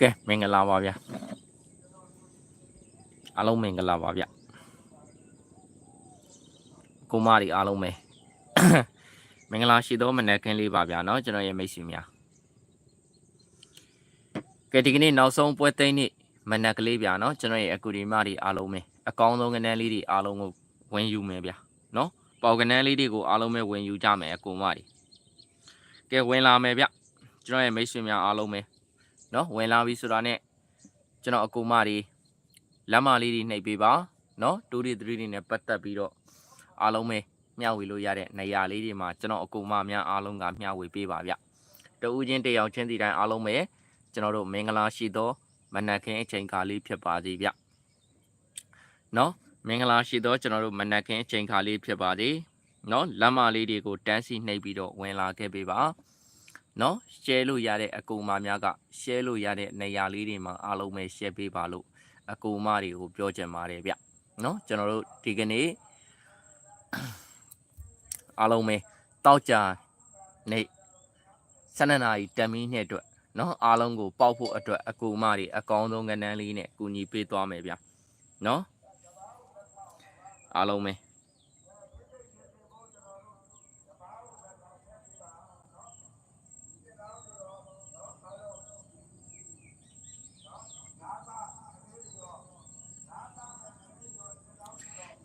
ကဲမင်္ဂလာပါဗျာအားလုံးမင်္ဂလာပါဗျကိုမတွေအားလုံးပဲ မင်္ဂလာရှိသောမနက်ခင်းလေးပါဗျာเนาะကျွန်တော်ရဲ့မိတ်ဆွေများကဲဒီကနေ့နောက်ဆုံးပွဲသိမ်းနေ့မနက်ကလေးဗျာเนาะကျွန်တော်ရဲ့အကူဒီမတွေအားလုံးပဲအကောင်းဆုံးကနန်းလေးတွေအားလုံးကိုဝင်ယူမယ်ဗျာเนาะပေါကနန်းလေးတွေကိုအားလုံးပဲဝင်ယူကြမယ်အကူမတွေကဲဝင်လာမယ်ဗျကျွန်တော်ရဲ့မိတ်ဆွေများအားလုံးပဲ နော်ဝင်လာပြီဆိုတာနဲ့ကျွန်တော်အကူမတွေလမ်းမလေးတွေနှိပ်ပေးပါနော်2 3 3တွေနဲ့ပတ်သက်ပြီးတော့အားလုံးပဲမျှဝေလို့ရတဲ့နေရာလေးတွေမှာကျွန်တော်အကူမများအားလုံးကမျှဝေပေးပါဗျတဦးချင်းတယောက်ချင်းစီတိုင်းအားလုံးပဲကျွန်တော်တို့မင်္ဂလာရှိသောမနက်ခင်းအချိန်ခါလေးဖြစ်ပါစေဗျနော်မင်္ဂလာရှိသောကျွန်တော်တို့မနက်ခင်းအချိန်ခါလေးဖြစ်ပါစေနော်လမ်းမလေးတွေကိုတန်းစီနှိပ်ပြီးတော့ဝင်လာခဲ့ပေးပါ နော် share လို့ရတဲ့အကူအမများက share လို့ရတဲ့နေရာလေးတွေမှာအားလုံးပဲ share ပေးပါလို့အကူအမတွေကိုပြောချင်ပါတယ်ဗျနော်ကျွန်တော်တို့ဒီကနေ့အားလုံးပဲတောက်ကြနေ12နာရီတမီးနှစ်အတွက်နော်အားလုံးကိုပေါက်ဖို့အတွက်အကူအမတွေအကောင်းဆုံးကဏ္ဍလေးနဲ့ကူညီပေးသွားမယ်ဗျနော်အားလုံးပဲ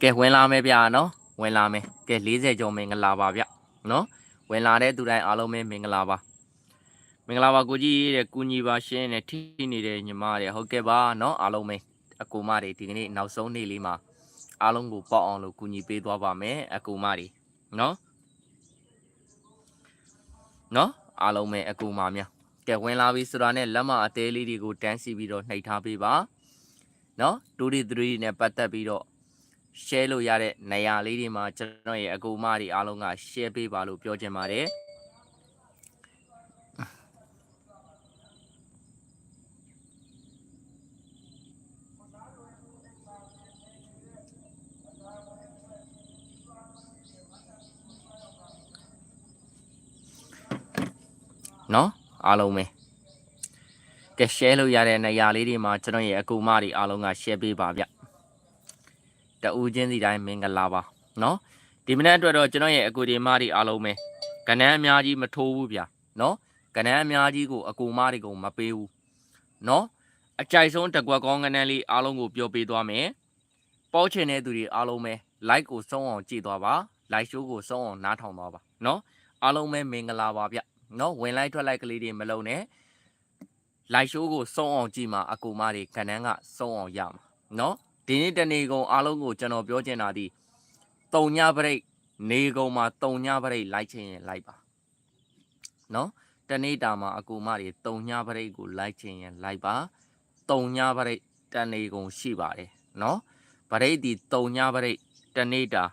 ကဲဝင်လာမယ်ဗျာနော်ဝင်လာမယ်ကဲ40ကျော်မင်္ဂလာပါဗျနော်ဝင်လာတဲ့သူတိုင်းအားလုံးပဲမင်္ဂလာပါမင်္ဂလာပါကိုကြီးတဲ့ကုညီပါရှင်းတဲ့ထိနေတဲ့ညီမတွေဟုတ်ကဲ့ပါနော်အားလုံးပဲအကူမတွေဒီကနေ့နောက်ဆုံးနေ့လေးမှာအားလုံးကိုပေါက်အောင်လို့ကုညီပေးသွားပါမယ်အကူမတွေနော်နော်အားလုံးပဲအကူမများကဲဝင်လာပြီဆိုတာနဲ့လက်မအသေးလေးတွေကိုတန်းစီပြီးတော့နှိပ်ထားပေးပါနော်2 3နဲ့ပတ်သက်ပြီးတော့ share လို့ရတဲ့နေရာလေးတွေမှာကျွန်တော်ရဲ့အကူအမတွေအားလုံးက share ပေးပါလို့ပြောချင်ပါတယ်နော်အားလုံးပဲကဲ share လို့ရတဲ့နေရာလေးတွေမှာကျွန်တော်ရဲ့အကူအမတွေအားလုံးက share ပေးပါဗျ တဦးချင်းစီတိုင်းမင်္ဂလာပါနော်ဒီမနေ့အတွက်တော့ကျွန်တော်ရဲ့အကူဒီမတွေအားလုံးပဲကဏ္ဍအများကြီးမထိုးဘူးဗျာနော်ကဏ္ဍအများကြီးကိုအကူမတွေကိုမပေးဘူးနော်အကြိုက်ဆုံးတကွက်ကောင်းကဏ္ဍလေးအားလုံးကိုပြောပေးသွားမယ်ပေါ့ချင်တဲ့သူတွေအားလုံးပဲ like ကိုစုံအောင်ကြည့်သွားပါ like show ကိုစုံအောင်နားထောင်သွားပါနော်အားလုံးပဲမင်္ဂလာပါဗျနော်ဝင်လိုက်ထွက်လိုက်ကလေးတွေမလုံးနဲ့ like show ကိုစုံအောင်ကြည့်မှာအကူမတွေကဏ္ဍကစုံအောင်ရမှာနော် ဒီနေ့တနေ့ကုန်အားလုံးကိုကျွန်တော်ပြောချင်တာဒီတုံညပရိတ်နေကုန်မှာတုံညပရိတ်လိုက်ချင်ရင်လိုက်ပါနော်တနေ့တာမှာအကူမတွေတုံညပရိတ်ကိုလိုက်ချင်ရင်လိုက်ပါတုံညပရိတ်တနေ့ကုန်ရှိပါတယ်နော်ပရိတ်ဒီတုံညပရိတ်တနေ့တာ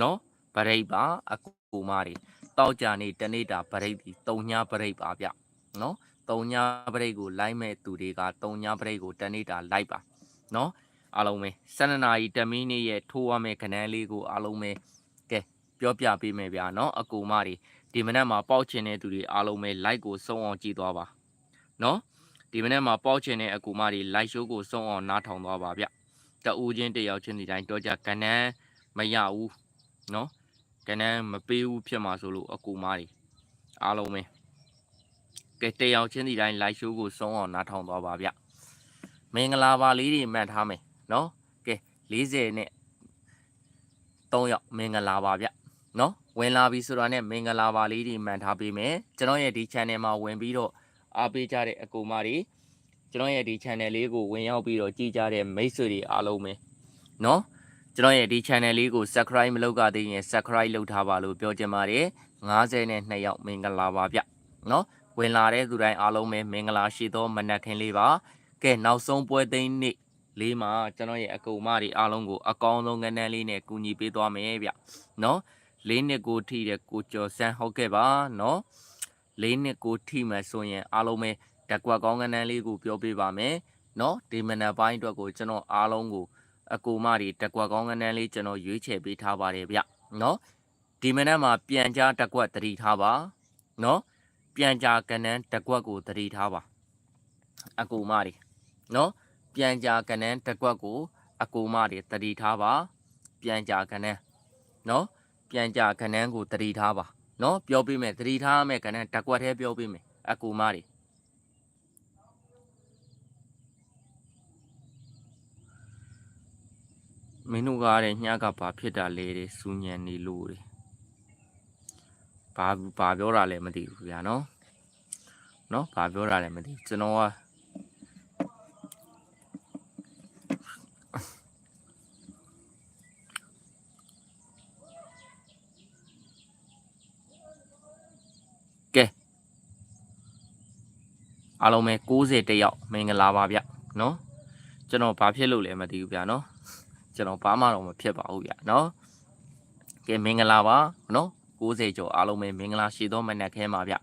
နော်ပရိတ်ပါအကူမတွေတောက်ကြနေတနေ့တာပရိတ်ဒီတုံညပရိတ်ပါဗျနော်တုံညပရိတ်ကိုလိုက်မဲ့သူတွေကတုံညပရိတ်ကိုတနေ့တာလိုက်ပါနော် အားလုံးပဲ12နာရီတမီးနေ့ရဲ့ထိုးရမယ့်ခဏန်းလေးကိုအားလုံးပဲကဲပြောပြပေးမယ်ဗျာเนาะအကူမတွေဒီမနက်မှာပေါက်ချင်တဲ့သူတွေအားလုံးပဲ like ကိုစုံအောင်ကြည့်သွားပါเนาะဒီမနက်မှာပေါက်ချင်တဲ့အကူမတွေ like show ကိုစုံအောင်နားထောင်သွားပါဗျတအူးချင်းတယောက်ချင်းဒီတိုင်းတော့ကြခဏန်းမရဘူးเนาะခဏန်းမပေးဘူးဖြစ်မှာဆိုလို့အကူမတွေအားလုံးပဲကဲတယောက်ချင်းဒီတိုင်း like show ကိုစုံအောင်နားထောင်သွားပါဗျမင်္ဂလာပါလေးတွေမှတ်ထားမယ် နော်ကဲ40နဲ့3ယောက်မင်္ဂလာပါဗျနော်ဝင်လာပြီဆိုတာနဲ့မင်္ဂလာပါလေးတွေမှန်ထားပေးမယ်ကျွန်တော်ရဲ့ဒီ channel မှာဝင်ပြီးတော့အားပေးကြတဲ့အကူမတွေကျွန်တော်ရဲ့ဒီ channel လေးကိုဝင်ရောက်ပြီးတော့ကြည့်ကြတဲ့မိတ်ဆွေတွေအားလုံးပဲနော်ကျွန်တော်ရဲ့ဒီ channel လေးကို subscribe မလုပ်ကြသေးရင် subscribe လုပ်ထားပါလို့ပြောချင်ပါတယ်52ယောက်မင်္ဂလာပါဗျနော်ဝင်လာတဲ့သူတိုင်းအားလုံးပဲမင်္ဂလာရှိသောမနက်ခင်းလေးပါကဲနောက်ဆုံးပွဲသိမ်းနေ့ လေးမှာကျွန်တော်ရဲ့အကူမတွေအားလုံးကိုအကောင်းဆုံးကဏ္ဍလေးနဲ့ကူညီပေးသွားမယ်ဗျနော်လေးနှစ်ကိုထိတဲ့ကိုကျော်စန်းဟုတ်ကဲ့ပါနော်လေးနှစ်ကိုထိမှဆိုရင်အားလုံးပဲတကွက်ကောင်းကဏ္ဍလေးကိုပြောပေးပါမယ်နော်ဒီမနက်ပိုင်းအတွက်ကိုကျွန်တော်အားလုံးကိုအကူမတွေတကွက်ကောင်းကဏ္ဍလေးကျွန်တော်ရွေးချယ်ပေးထားပါတယ်ဗျနော်ဒီမနက်မှာပြန်ကြားတကွက်တတိထားပါနော်ပြန်ကြားကဏ္ဍတကွက်ကိုတတိထားပါအကူမတွေနော် ပြန်ကြာကနန်းတစ်ကွက်ကို အကူမတွေတတိထားပါ ပြန်ကြာကနန်းနော်ပြန်ကြာကနန်းကိုတတိထားပါနော်ပြောပြမယ်တတိထားမယ်ကနန်းတစ်ကွက်တည်းပြောပြမယ်အကူမတွေမင်းတို့ကားတဲ့ညကဘာဖြစ်တာလဲတဲ့စူညံနေလို့တဲ့ဘာဘာပြောတာလဲမသိဘူးဗျာနော်နော်ဘာပြောတာလဲမသိဘူးကျွန်တော်က အားလုံးပဲ60တက်ရောက်မင်္ဂလာပါဗျနော်ကျွန်တော်ဘာဖြစ်လို့လဲမသိဘူးဗျနော်ကျွန်တော်ဘာမှတော့မဖြစ်ပါဘူးဗျနော်ကဲမင်္ဂလာပါနော်60ကျော်အားလုံးပဲမင်္ဂလာရှိသောမနက်ခင်းပါဗျ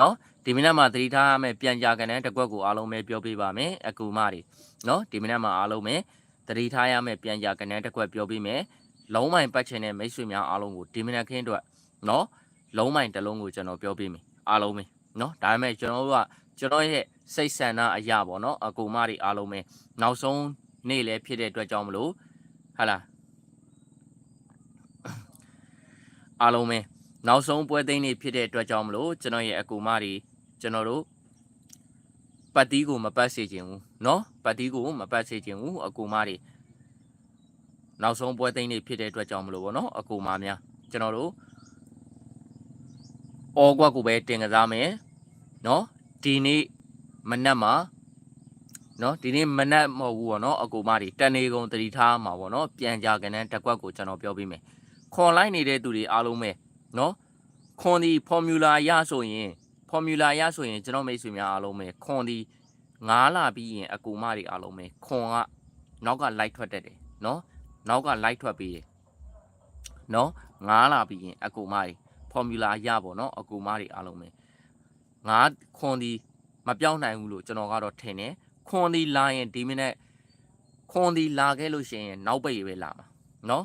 နော်ဒီမနက်မှာသတိထားရမယ့်ပြန်ကြကတဲ့တစ်ကွက်ကိုအားလုံးပဲပြောပြပါမယ်အကူမတွေနော်ဒီမနက်မှာအားလုံးပဲသတိထားရမယ့်ပြန်ကြကတဲ့တစ်ကွက်ပြောပြမယ်လုံးမိုင်ပတ်ချင်တဲ့မိတ်ဆွေများအားလုံးကိုဒီမနက်ခင်းအတွက်နော်လုံးမိုင်တစ်လုံးကိုကျွန်တော်ပြောပြမယ်အားလုံးပဲနော်ဒါပေမဲ့ကျွန်တော်တို့က ကျွန်တော်ရဲ့စိတ်ဆန္ဒအရာပေါ့နော်အကူမတွေအားလုံးပဲနောက်ဆုံးနေ့လည်းဖြစ်တဲ့အတွက်ကြောင့်မလို့ဟာလားအားလုံးပဲနောက်ဆုံးပွဲသိမ်းနေ့ဖြစ်တဲ့အတွက်ကြောင့်မလို့ကျွန်တော်ရဲ့အကူမတွေကျွန်တော်တို့ပတ်တီးကိုမပတ်စေချင်ဘူးเนาะပတ်တီးကိုမပတ်စေချင်ဘူးအကူမတွေနောက်ဆုံးပွဲသိမ်းနေ့ဖြစ်တဲ့အတွက်ကြောင့်မလို့ပေါ့နော်အကူမများကျွန်တော်တို့အော်ကွက်ကိုပဲတင်ကစားမယ်เนาะ ဒီနေ့မနက်မှာနော်ဒီနေ့မနက်မဟုတ်ဘူးပေါ့နော်အကူမတွေတန်နေကုန်တတိထားမှာပေါ့နော်ပြန်ကြကနန်းတကွက်ကိုကျွန်တော်ပြောပေးမယ်ခွန်လိုက်နေတဲ့သူတွေအားလုံးပဲနော်ခွန်ဒီဖော်မြူလာရဆိုရင်ဖော်မြူလာရဆိုရင်ကျွန်တော်မိတ်ဆွေများအားလုံးပဲခွန်ဒီငားလာပြီးရင်အကူမတွေအားလုံးပဲခွန်ကနောက်ကလိုက်ထွက်တတ်တယ်နော်နောက်ကလိုက်ထွက်ပြီးတယ်နော်ငားလာပြီးရင်အကူမတွေဖော်မြူလာရပေါ့နော်အကူမတွေအားလုံးပဲ ငါခွန်ဒီမပြောင်းနိုင်ဘူးလို့ကျွန်တော်ကတော့ထင်တယ်ခွန်ဒီလာရင်ဒီမိနစ်ခွန်ဒီလာခဲ့လို့ရှိရင်နောက်ပိတ်ပဲလာမှာနော်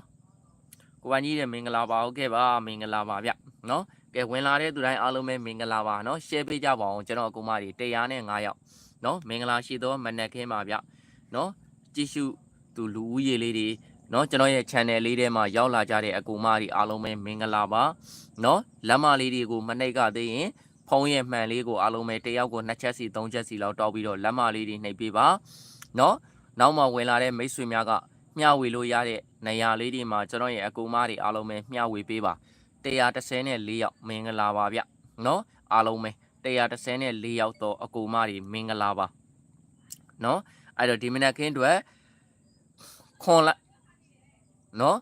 ကိုပန်ကြီးတဲ့မင်္ဂလာပါဟုတ်ကဲ့ပါမင်္ဂလာပါဗျနော်ကဲဝင်လာတဲ့သူတိုင်းအားလုံးပဲမင်္ဂလာပါနော် share ပေးကြပါအောင်ကျွန်တော်အကူမတွေ105ယောက်နော်မင်္ဂလာရှိသောမနက်ခင်းပါဗျနော်ကြည့်ရှုသူလူဦးရေလေးတွေနော်ကျွန်တော်ရဲ့ channel လေးထဲမှာရောက်လာကြတဲ့အကူမတွေအားလုံးပဲမင်္ဂလာပါနော်လက်မလေးတွေကိုမနှိပ်ကသေးရင် ဖုံးရဲ့မှန်လေးကိုအားလုံးပဲတယောက်ကိုနှစ်ချက်စီသုံးချက်စီလောက်တောက်ပြီးတော့လက်မလေးတွေနှိပ်ပေးပါနော်နောက်မှဝင်လာတဲ့မိတ်ဆွေများကမျှဝေလို့ရတဲ့နေရာလေးတွေမှာကျွန်တော်ရဲ့အကူမတွေအားလုံးပဲမျှဝေပေးပါ134ယောက်မင်္ဂလာပါဗျနော်အားလုံးပဲ134ယောက်တော့အကူမတွေမင်္ဂလာပါနော်အဲ့တော့ဒီမနက်ခင်းအတွက်ခွန်လိုက်နော်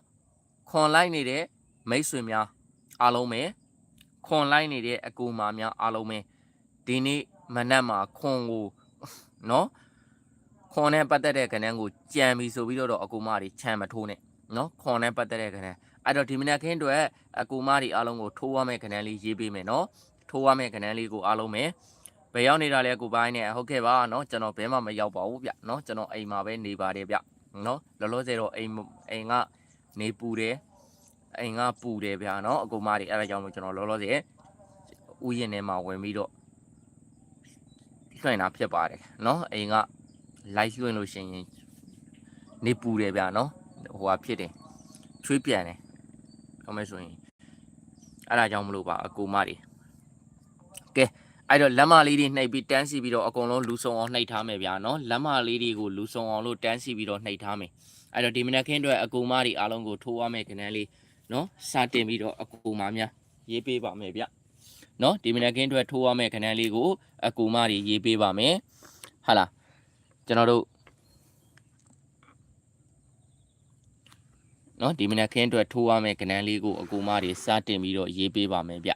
ခွန်လိုက်နေတဲ့မိတ်ဆွေများအားလုံးပဲ ခွန်လိုက်နေတဲ့အကူမာများအားလုံးပဲဒီနေ့မနက်မှာခွန်ကိုနော်ခွန်နဲ့ပတ်သက်တဲ့ကဏ္ဍကိုကြံပြီဆိုပြီးတော့အကူမတွေခြံမထိုးနဲ့နော်ခွန်နဲ့ပတ်သက်တဲ့ကဏ္ဍအဲ့တော့ဒီမနက်ခင်းအတွက်အကူမတွေအားလုံးကိုထိုးရမယ့်ကဏ္ဍလေးရေးပေးမယ်နော်ထိုးရမယ့်ကဏ္ဍလေးကိုအားလုံးပဲဘယ်ရောက်နေတာလဲကိုပိုင်းနဲ့ဟုတ်ကဲ့ပါနော်ကျွန်တော်ဘဲမှမရောက်ပါဘူးဗျနော်ကျွန်တော်အိမ်မှာပဲနေပါတယ်ဗျနော်လောလောဆယ်တော့အိမ်အိမ်ကနေပူတယ် အိမ်ကပူတယ်ဗျာနော်အကုန်မတွေအဲ့ဒါကြောင့်မို့ကျွန်တော်လောလောဆယ်ဥယျာဉ်ထဲမှာဝင်ပြီးတော့လွှင့်တာဖြစ်ပါတယ်နော်အိမ်က live လွှင့်လို့ရှိရင်နေပူတယ်ဗျာနော်ဟိုဟာဖြစ်တယ်ချွေးပြန်တယ်ဟုတ်မယ်ဆိုရင်အဲ့ဒါကြောင့်မလို့ပါအကူမတွေကဲအဲ့တော့လက်မလေးတွေနှိပ်ပြီးတန်းစီပြီးတော့အကုန်လုံးလူဆုံအောင်နှိပ်ထားမယ်ဗျာနော်လက်မလေးတွေကိုလူဆုံအောင်လို့တန်းစီပြီးတော့နှိပ်ထားမယ်အဲ့တော့ဒီမနက်ခင်းအတွက်အကူမတွေအားလုံးကိုထိုးရမယ်ခဏလေး နော်စတင်ပြီးတော့အကူမများရေးပေးပါမယ်ဗျနော်ဒီမနက်ခင်းအတွက်ထိုးရမယ့်ခဏလေးကိုအကူမတွေရေးပေးပါမယ်ဟာလားကျွန်တော်တို့နော်ဒီမနက်ခင်းအတွက်ထိုးရမယ့်ခဏလေးကိုအကူမတွေစတင်ပြီးတော့ရေးပေးပါမယ်ဗျ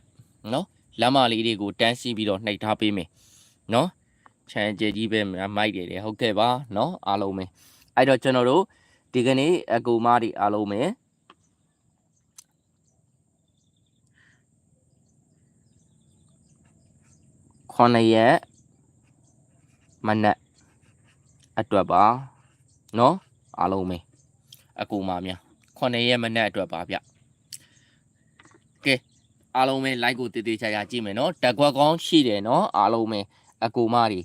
နော်လမ်းမလေးတွေကိုတန်းစီပြီးတော့နှိပ်ထားပေးမယ်နော်ချန်ကျဲကြီးပဲမိုက်တယ်တယ်ဟုတ်ကဲ့ပါနော်အားလုံးပဲအဲ့တော့ကျွန်တော်တို့ဒီကနေ့အကူမတွေအားလုံးပဲ 9ရက်မနက်အတွက်ပါเนาะအားလုံးပဲအကူမများ9ရက်မနက်အတွက်ပါဗျကဲအားလုံးပဲ like ကိုတည်တည်ချာချာကြည့်မယ်เนาะတက်ကွက်ကောင်းရှိတယ်เนาะအားလုံးပဲအကူမတွေ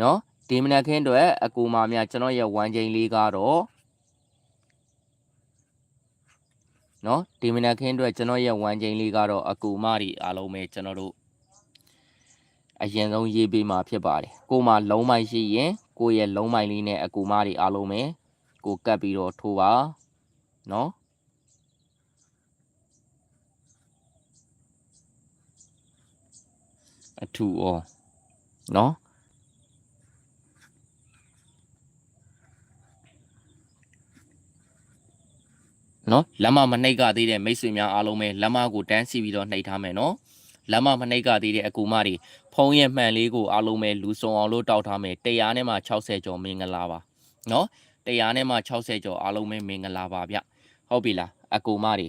နော်ဒီမနက်ခင်းအတွက်အကူမများကျွန်တော်ရဲ့ဝမ်းချိန်လေးကတော့နော်ဒီမနက်ခင်းအတွက်ကျွန်တော်ရဲ့ဝမ်းချိန်လေးကတော့အကူမတွေအားလုံးပဲကျွန်တော်တို့ အရင်ဆုံးရေးပေးမှာဖြစ်ပါတယ်ကိုမှလုံးမိုက်ရှိရင်ကိုရဲ့လုံးမိုက်လေးနဲ့အကူမတွေအားလုံးပဲကိုကတ်ပြီးတော့ထိုးပါနော်အထူဩနော်နော်လက်မမနှိပ်ကသေးတဲ့မိတ်ဆွေများအားလုံးပဲလက်မကိုတန်းစီပြီးတော့နှိပ်ထားမယ်နော်လက်မမနှိပ်ကသေးတဲ့အကူမတွေ ဖုံးရဲ့မှန်လေးကိုအားလုံးပဲလူစုံအောင်လို့တောက်ထားမယ်100နဲ့မှ60ကျော်မင်္ဂလာပါနော်100နဲ့မှ60ကျော်အားလုံးပဲမင်္ဂလာပါဗျဟုတ်ပြီလားအကူမတွေ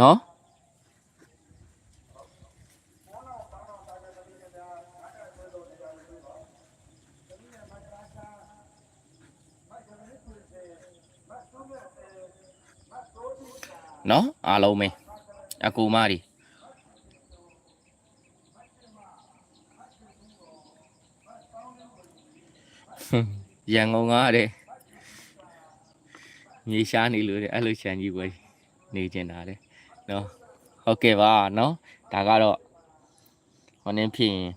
နော် နော်အားလုံးပဲအကူမတွေဟွန်းရန်ကုန်ကားတဲ့မြေရှားနေလို့တဲ့အဲ့လိုခြံကြီးပဲနေကျင်တာတဲ့နော်ဟုတ်ကဲ့ပါနော်ဒါကတော့ဟောနင်းဖြစ်ရင်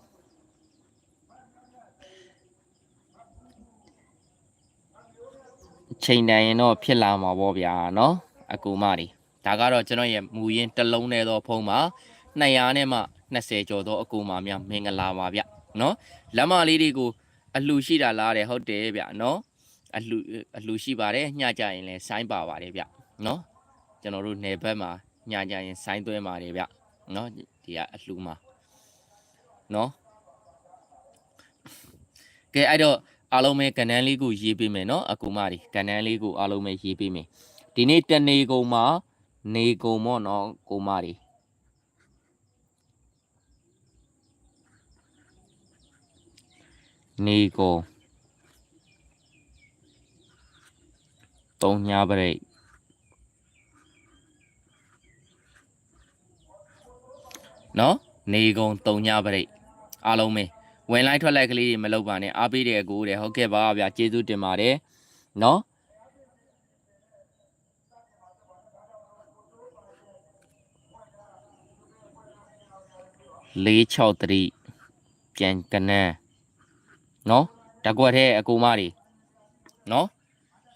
ချိန်တန်ရင်တော့ဖြစ်လာမှာပေါ့ဗျာနော်အကူမတွေ ဒါကတော့ကျွန်တော်ရဲ့မူရင်းတစ်လုံးနဲ့သောဖုံးမှာ200နဲ့မှ20ကျော်သောအကူမများမင်္ဂလာပါဗျနော်လက်မလေးတွေကိုအလှရှိတာလားတဲ့ဟုတ်တယ်ဗျနော်အလှအလှရှိပါတယ်ညကြရင်လည်းဆိုင်းပါပါတယ်ဗျနော်ကျွန်တော်တို့နယ်ဘက်မှာညကြရင်ဆိုင်းသွဲပါတယ်ဗျနော်ဒီကအလှမှာနော်ကဲအဲ့တော့အားလုံးပဲကဏ္ဍလေးကိုရေးပေးမယ်နော်အကူမတွေကဏ္ဍလေးကိုအားလုံးပဲရေးပေးမယ်ဒီနေ့တနေကုန်မှာ နေကုန်ပေါ့နော်ကိုမတွေနေကုန်တုံညာပရိတ်နော်နေကုန်တုံညာပရိတ်အားလုံးပဲဝင်လိုက်ထွက်လိုက်ကလေးတွေမလုပ်ပါနဲ့အားပေးတဲ့အကူတဲ့ဟုတ်ကဲ့ပါဗျာကျေးဇူးတင်ပါတယ်နော် ၄6တတိပြန်ကနန်းနော်တကွက်သေးအကူမတွေနော်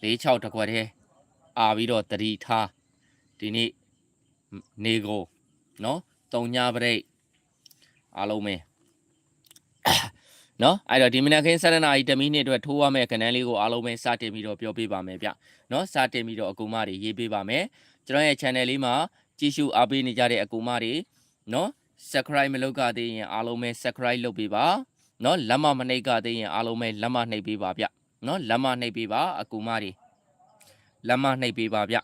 ၄6တကွက်သေးအာပြီးတော့တတိထားဒီနေ့နေကိုနော်တုံညာပရိတ်အားလုံးပဲနော်အဲ့တော့ဒီမနက်ခင်း7နာရီ10မိနစ်အတွက်ထိုးရမယ့်ကဏ္ဍလေးကိုအားလုံးပဲစတင်ပြီးတော့ပြောပြပါမယ်ဗျနော်စတင်ပြီးတော့အကူမတွေရေးပေးပါမယ်ကျွန်တော်ရဲ့ channel လေးမှာကြည့်ရှုအားပေးနေကြတဲ့အကူမတွေနော် subscribe မလုပ်ကြသေးရင်အားလုံးပဲ subscribe လုပ်ပေးပါเนาะလက်မမနှိပ်ကြသေးရင်အားလုံးပဲလက်မနှိပ်ပေးပါဗျเนาะလက်မနှိပ်ပေးပါအကူမတွေလက်မနှိပ်ပေးပါဗျ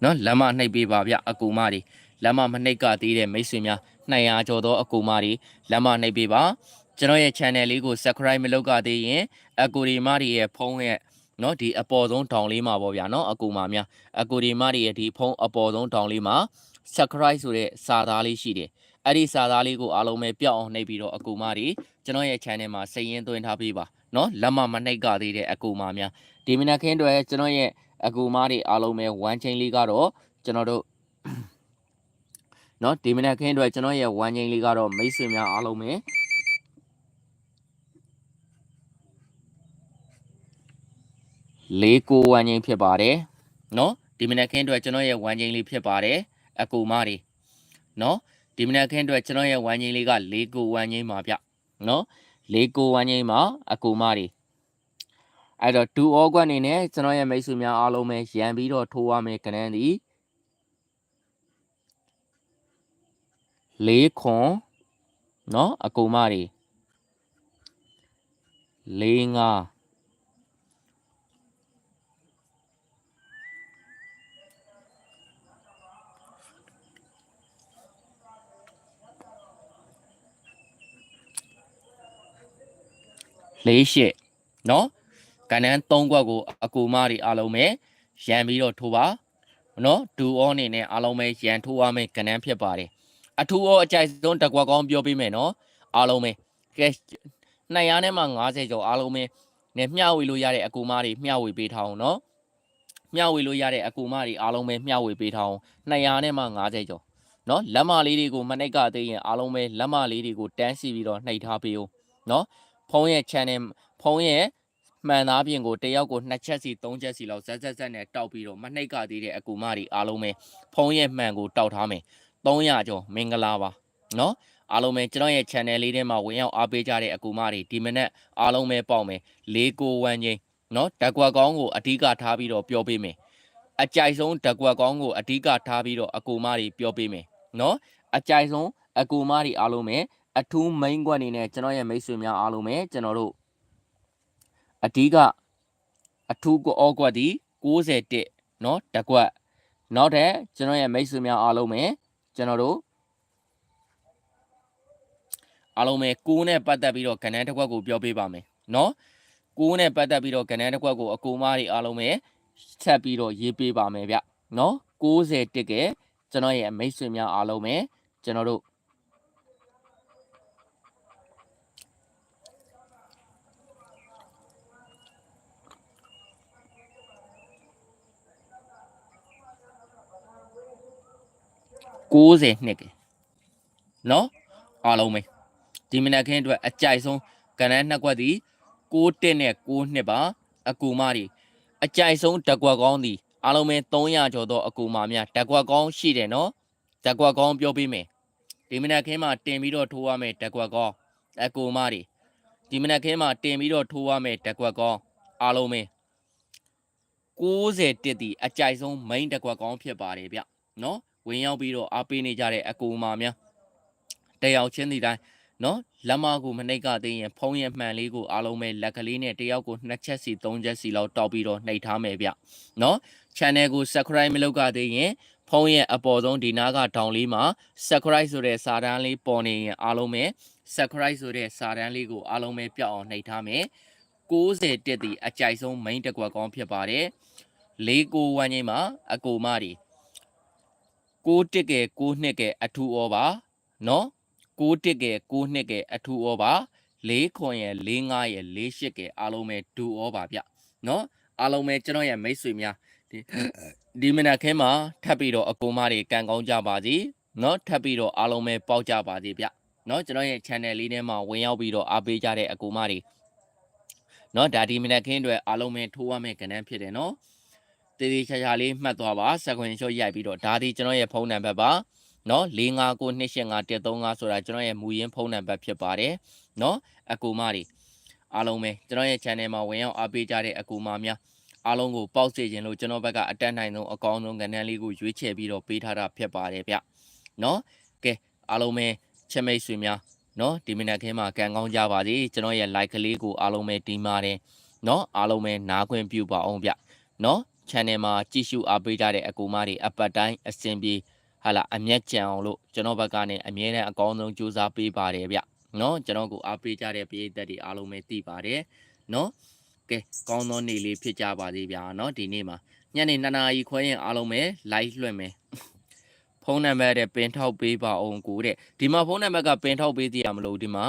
เนาะလက်မနှိပ်ပေးပါဗျအကူမတွေလက်မမနှိပ်ကြသေးတဲ့မိတ်ဆွေများ200ကျော်သောအကူမတွေလက်မနှိပ်ပေးပါကျွန်တော်ရဲ့ channel လေးကို subscribe မလုပ်ကြသေးရင်အကူဒီမတွေရဲ့ဖုန်းရဲ့ နော်ဒီအပေါ်ဆုံးတောင်လေးမှာပေါ့ဗျာနော်အကူမာများအကူဒီမတွေရဲ့ဒီဖုံးအပေါ်ဆုံးတောင်လေးမှာ subscribe ဆိုတဲ့စာသားလေးရှိတယ်အဲ့ဒီစာသားလေးကိုအားလုံးပဲပြောက်အောင်နှိပ်ပြီးတော့အကူမာတွေကျွန်တော်ရဲ့ channel မှာစာရင်းသွင်းထားပေးပါနော်လက်မမနှိပ်ကြသေးတဲ့အကူမာများဒီမနက်ခင်းတွေကျွန်တော်ရဲ့အကူမာတွေအားလုံးပဲ one chain လေးကတော့ကျွန်တော်တို့နော်ဒီမနက်ခင်းတွေကျွန်တော်ရဲ့ one chain လေးကတော့မိတ်ဆွေများအားလုံးပဲ ၄ကိုဝမ်းချင်းဖြစ်ပါတယ်နော်ဒီမနက်ခင်းအတွက်ကျွန်တော်ရဲ့ဝမ်းချင်းလေးဖြစ်ပါတယ်အကူမတွေနော်ဒီမနက်ခင်းအတွက်ကျွန်တော်ရဲ့ဝမ်းချင်းလေးက၄ကိုဝမ်းချင်းပါဗျနော်၄ကိုဝမ်းချင်းပါအကူမတွေအဲ့တော့2 all ကနေနဲ့ကျွန်တော်ရဲ့မိတ်ဆွေများအားလုံးပဲရန်ပြီးတော့ထိုးရမယ်ကနန်းဒီ၄ခွန်နော်အကူမတွေ၄၅ လေးရှစ်နော်ကဏ္ဍ3ခွက်ကိုအကူမတွေအားလုံးပဲရန်ပြီးတော့ထိုးပါနော်ဒူအောအနေနဲ့အားလုံးပဲရန်ထိုးရမယ်ကဏ္ဍဖြစ်ပါတယ်အထူးအောအကြိုက်ဆုံးတစ်ခွက်ကောင်းပြောပေးမယ်နော်အားလုံးပဲကဲ200နဲ့မှ90ကျော်အားလုံးပဲနဲ့မျှဝေလို့ရတဲ့အကူမတွေမျှဝေပေးထားအောင်နော်မျှဝေလို့ရတဲ့အကူမတွေအားလုံးပဲမျှဝေပေးထားအောင်200နဲ့မှ90ကျော်နော်လက်မလေးတွေကိုမနှိပ်ကသေးရင်အားလုံးပဲလက်မလေးတွေကိုတန်းစီပြီးတော့နှိပ်ထားပေးဦးနော် ဖုန်းရဲ့ channel ဖုန်းရဲ့မှန်သားပြင်ကိုတယောက်ကို2ချက်စီ3ချက်စီလောက်ဇက်ဇက်ဇက်နဲ့တောက်ပြီးတော့မနှိပ်ကသေးတဲ့အကူမတွေအားလုံးပဲဖုန်းရဲ့မှန်ကိုတောက်ထားမယ်300ကျော်မင်္ဂလာပါနော်အားလုံးပဲကျွန်တော်ရဲ့ channel လေးထဲမှာဝင်ရောက်အားပေးကြတဲ့အကူမတွေဒီမနေ့အားလုံးပဲပေါက်မယ်၄ကိုဝန်းချင်းနော်တက်ကွက်ကောင်းကိုအဓိကထားပြီးတော့ပြောပေးမယ်အကြိုက်ဆုံးတက်ကွက်ကောင်းကိုအဓိကထားပြီးတော့အကူမတွေပြောပေးမယ်နော်အကြိုက်ဆုံးအကူမတွေအားလုံးပဲ အထူး main ကွက်အနေနဲ့ကျွန်တော်ရဲ့မိတ်ဆွေများအားလုံးပဲကျွန်တော်တို့အဓိကအထူးကိုအောကွက်ဒီ61เนาะတကွက်နောက်ထပ်ကျွန်တော်ရဲ့မိတ်ဆွေများအားလုံးပဲကျွန်တော်တို့အားလုံးပဲကိုးနဲ့ပတ်သက်ပြီးတော့ကဏ္ဍတစ်ခွက်ကိုပြောပေးပါမယ်เนาะကိုးနဲ့ပတ်သက်ပြီးတော့ကဏ္ဍတစ်ခွက်ကိုအကူမတွေအားလုံးပဲဆက်ပြီးတော့ရေးပေးပါမယ်ဗျเนาะ60တက်ကကျွန်တော်ရဲ့မိတ်ဆွေများအားလုံးပဲကျွန်တော်တို့ 60နှစ်ကနော်အားလုံးပဲဒီမနက်ခင်းအတွက်အကြိုက်ဆုံးကဏ္ဍနှစ်ကွက်သည်6တက်နဲ့6နှစ်ပါအကူမတွေအကြိုက်ဆုံးတက်ကွက်ကောင်းသည်အားလုံးပဲ300ကျော်သောအကူမများတက်ကွက်ကောင်းရှိတယ်နော်တက်ကွက်ကောင်းပြောပေးမယ်ဒီမနက်ခင်းမှာတင်ပြီးတော့ထိုးရမယ်တက်ကွက်ကောင်းအကူမတွေဒီမနက်ခင်းမှာတင်ပြီးတော့ထိုးရမယ်တက်ကွက်ကောင်းအားလုံးပဲ60တက်သည်အကြိုက်ဆုံး main တက်ကွက်ကောင်းဖြစ်ပါတယ်ဗျနော် ဝင်ရောက်ပြီးတော့အားပေးနေကြတဲ့အကူအမများတယောက်ချင်းဒီတိုင်းနော်လက်မကိုမနှိပ်ကသေးရင်ဖုံးရဲ့မှန်လေးကိုအားလုံးပဲလက်ကလေးနဲ့တယောက်ကိုနှစ်ချက်စီသုံးချက်စီလောက်တောက်ပြီးတော့နှိပ်ထားမယ်ဗျနော် channel ကို subscribe မလုပ်ကသေးရင်ဖုံးရဲ့အပေါ်ဆုံးဒီနားကဒေါင်လေးမှာ subscribe ဆိုတဲ့စာတန်းလေးပေါ်နေရင်အားလုံးပဲ subscribe ဆိုတဲ့စာတန်းလေးကိုအားလုံးပဲပြောက်အောင်နှိပ်ထားမယ်60တက်ဒီအကြိုက်ဆုံး main တကွက်ကောင်းဖြစ်ပါတယ်၄ကိုဝန်းချင်းမှာအကူမတွေ 6တစ်ကဲ6နှစ်ကဲအထူဩပါနော်6တစ်ကဲ6နှစ်ကဲအထူဩပါ4ခွန်ရဲ့4 5ရဲ့4 8ကဲအားလုံးပဲဒူဩပါဗျနော်အားလုံးပဲကျွန်တော်ရဲ့မိတ်ဆွေများဒီဒီမနက်ခင်းမှာထပ်ပြီးတော့အကူမတွေကန်ကောင်းကြပါစီနော်ထပ်ပြီးတော့အားလုံးပဲပေါက်ကြပါစီဗျနော်ကျွန်တော်ရဲ့ channel လေးထဲမှာဝင်ရောက်ပြီးတော့အားပေးကြတဲ့အကူမတွေနော်ဒါဒီမနက်ခင်းအတွက်အားလုံးပဲထိုးရမယ့်ကဏ္ဍဖြစ်တယ်နော် တည်တည်ချာချာလေးမှတ်သွားပါစကွန်ရှော့ရိုက်ပြီးတော့ဒါဒီကျွန်တော်ရဲ့ဖုန်းနံပါတ်ပါနော်459285135ဆိုတာကျွန်တော်ရဲ့မူရင်းဖုန်းနံပါတ်ဖြစ်ပါတယ်နော်အကူမတွေအားလုံးပဲကျွန်တော်ရဲ့ channel မှာဝင်ရောက်အားပေးကြတဲ့အကူမများအားလုံးကိုပေါက်စေခြင်းလို့ကျွန်တော်ဘက်ကအတက်နိုင်ဆုံးအကောင်းဆုံးကဏ္ဍလေးကိုရွေးချယ်ပြီးတော့ပေးထားတာဖြစ်ပါတယ်ဗျနော်ကဲအားလုံးပဲချက်မိတ်ဆွေများနော်ဒီမနက်ခင်းမှာကန်ကောင်းကြပါစေကျွန်တော်ရဲ့ like ကလေးကိုအားလုံးပဲတီးပါတယ်နော်အားလုံးပဲနားခွင့်ပြုပါအောင်ဗျနော် channel မှာကြည့်ရှုအားပေးကြတဲ့အကူမတွေအပတ်တိုင်းအစဉ်ပြေဟာလာအမျက်ကြံအောင်လို့ကျွန်တော်ဘက်ကနေအမြဲတမ်းအကောင်းဆုံးကြိုးစားပေးပါတယ်ဗျနော်ကျွန်တော်ကိုအားပေးကြတဲ့ပရိသတ်တွေအားလုံးပဲသိပါတယ်နော်ကဲကောင်းသောနေ့လေးဖြစ်ကြပါစေဗျာနော်ဒီနေ့မှာညနေ2နာရီခွဲရင်အားလုံးပဲ live လွှင့်မယ်ဖုန်းနံပါတ်တဲ့ပင်ထောက်ပေးပါအောင်ကိုတဲ့ဒီမှာဖုန်းနံပါတ်ကပင်ထောက်ပေးသေးရမလို့ဒီမှာ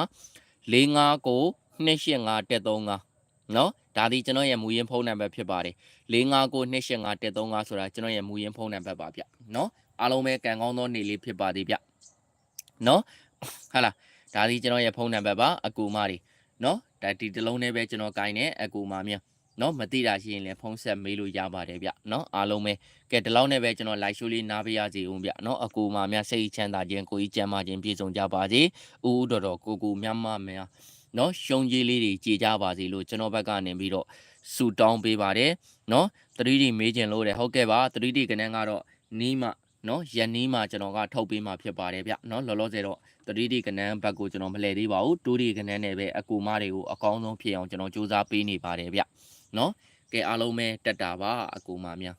459 285တက်35 နော်ဒါဒီကျွန်တော်ရဲ့မူရင်းဖုန်းနံပါတ်ဖြစ်ပါတယ်659285135ဆိုတာကျွန်တော်ရဲ့မူရင်းဖုန်းနံပါတ်ပါဗျနော်အားလုံးပဲကံကောင်းသောနေ့လေးဖြစ်ပါသေးဗျနော်ဟာလားဒါဒီကျွန်တော်ရဲ့ဖုန်းနံပါတ်ပါအကူမတွေနော်ဒါဒီတစ်လုံးနဲ့ပဲကျွန်တော်ကိုင်းနေအကူမများနော်မသိတာရှိရင်လည်းဖုန်းဆက်မေးလို့ရပါတယ်ဗျနော်အားလုံးပဲကဲဒီလောက်နဲ့ပဲကျွန်တော် live show လေးနားပေးရစီဦးဗျနော်အကူမများစိတ်ချမ်းသာခြင်းကိုကြီးကျမ်းမာခြင်းပြည့်စုံကြပါစေဦးဦးတော်တော်ကိုကိုမြတ်မများ နော်ရှုံးကြီးလေးတွေကြည်ကြပါစေလို့ကျွန်တော်ဘက်ကနေပြီးတော့ဆူတောင်းပေးပါတယ်နော် 3D မေးခြင်းလို့တယ်ဟုတ်ကဲ့ပါ 3D ကနန်းကတော့နီးမှနော်ယနေ့မှကျွန်တော်ကထုတ်ပေးမှဖြစ်ပါတယ်ဗျနော်လောလောဆယ်တော့ 3D ကနန်းဘက်ကိုကျွန်တော်မလှည့်သေးပါဘူး 2D ကနန်းနဲ့ပဲအကူမတွေကိုအကောင်းဆုံးဖြစ်အောင်ကျွန်တော်စူးစမ်းပေးနေပါတယ်ဗျနော်ကဲအားလုံးပဲတက်တာပါအကူမများ